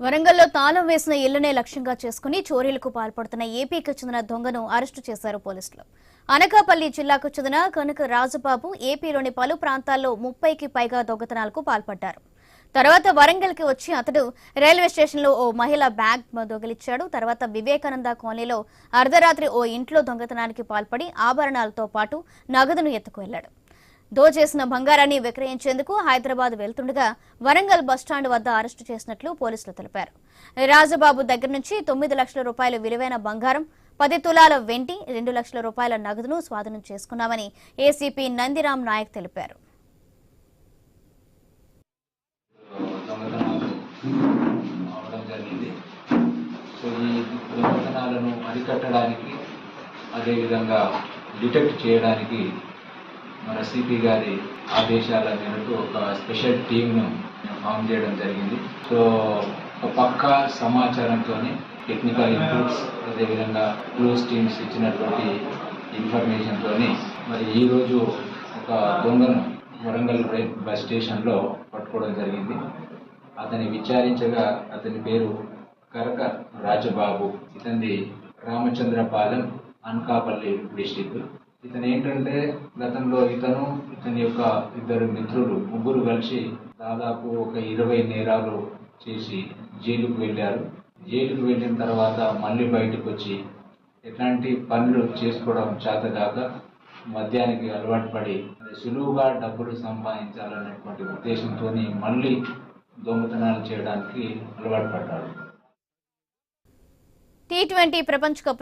వరంగల్లో తాళం వేసిన ఇళ్ళనే లక్ష్యంగా చేసుకుని చోరీలకు పాల్పడుతున్న ఏపీకి చెందిన దొంగను అరెస్టు చేశారు పోలీసులు. అనకాపల్లి జిల్లాకు చెందిన కనక రాజుబాబు ఏపీలోని పలు ప్రాంతాల్లో ముప్పైకి పైగా దొంగతనాలకు పాల్పడ్డారు. తర్వాత వరంగల్కి వచ్చి అతడు రైల్వే స్టేషన్లో ఓ మహిళ బ్యాగ్ దొంగిలించాడు. తర్వాత వివేకానంద కాలనీలో అర్ధరాత్రి ఓ ఇంట్లో దొంగతనానికి పాల్పడి ఆభరణాలతో పాటు నగదును ఎత్తుకువెళ్ళాడు దోచేసిన బంగారాన్ని విక్రయించేందుకు హైదరాబాద్ వెళ్తుండగా వరంగల్ బస్టాండ్ వద్ద అరెస్టు చేసినట్లు పోలీసులు తెలిపారు. రాజబాబు దగ్గర నుంచి తొమ్మిది లక్షల రూపాయల విలువైన బంగారం పది తులాల వెండి రెండు లక్షల రూపాయల నగదును స్వాధీనం చేసుకున్నామని ఏసీపీ నందిరామ్ నాయక్ తెలిపారు. సో ఈ దొంగతనాలను అరికట్టడానికి అదేవిధంగా డిటెక్ట్ చేయడానికి మన సిపి గారి ఆదేశాల మేరకు ఒక స్పెషల్ టీమ్ను ఫామ్ చేయడం జరిగింది. సో ఒక పక్క సమాచారంతో టెక్నికల్ ఇన్పుట్స్ అదేవిధంగా క్లోజ్ టీమ్స్ ఇచ్చినటువంటి ఇన్ఫర్మేషన్తో మరి ఈరోజు ఒక దొంగను వరంగల్ రైల్ బస్ స్టేషన్లో పట్టుకోవడం జరిగింది. అతని విచారించగా అతని పేరు కరక రాజబాబు ఇతనిది రామచంద్రపాలెం అనకాపల్లి డిస్టిక్ ఇతను ఏంటంటే గతంలో ఇతను ఇతని యొక్క ఇద్దరు మిత్రులు ముగ్గురు కలిసి దాదాపు ఒక ఇరవై నేరాలు చేసి జైలుకు వెళ్ళారు. జైలుకు వెళ్ళిన తర్వాత మళ్ళీ బయటకు వచ్చి ఎట్లాంటి పనులు చేసుకోవడం చేతగాక మద్యానికి అలవాటు పడి సులువుగా డబ్బులు సంపాదించాలనేటువంటి ఉద్దేశంతో మళ్ళీ దొంగతనాలు చేయడానికి అలవాటు పడ్డాడు. టీ ట్వంటీ ప్రపంచ కప్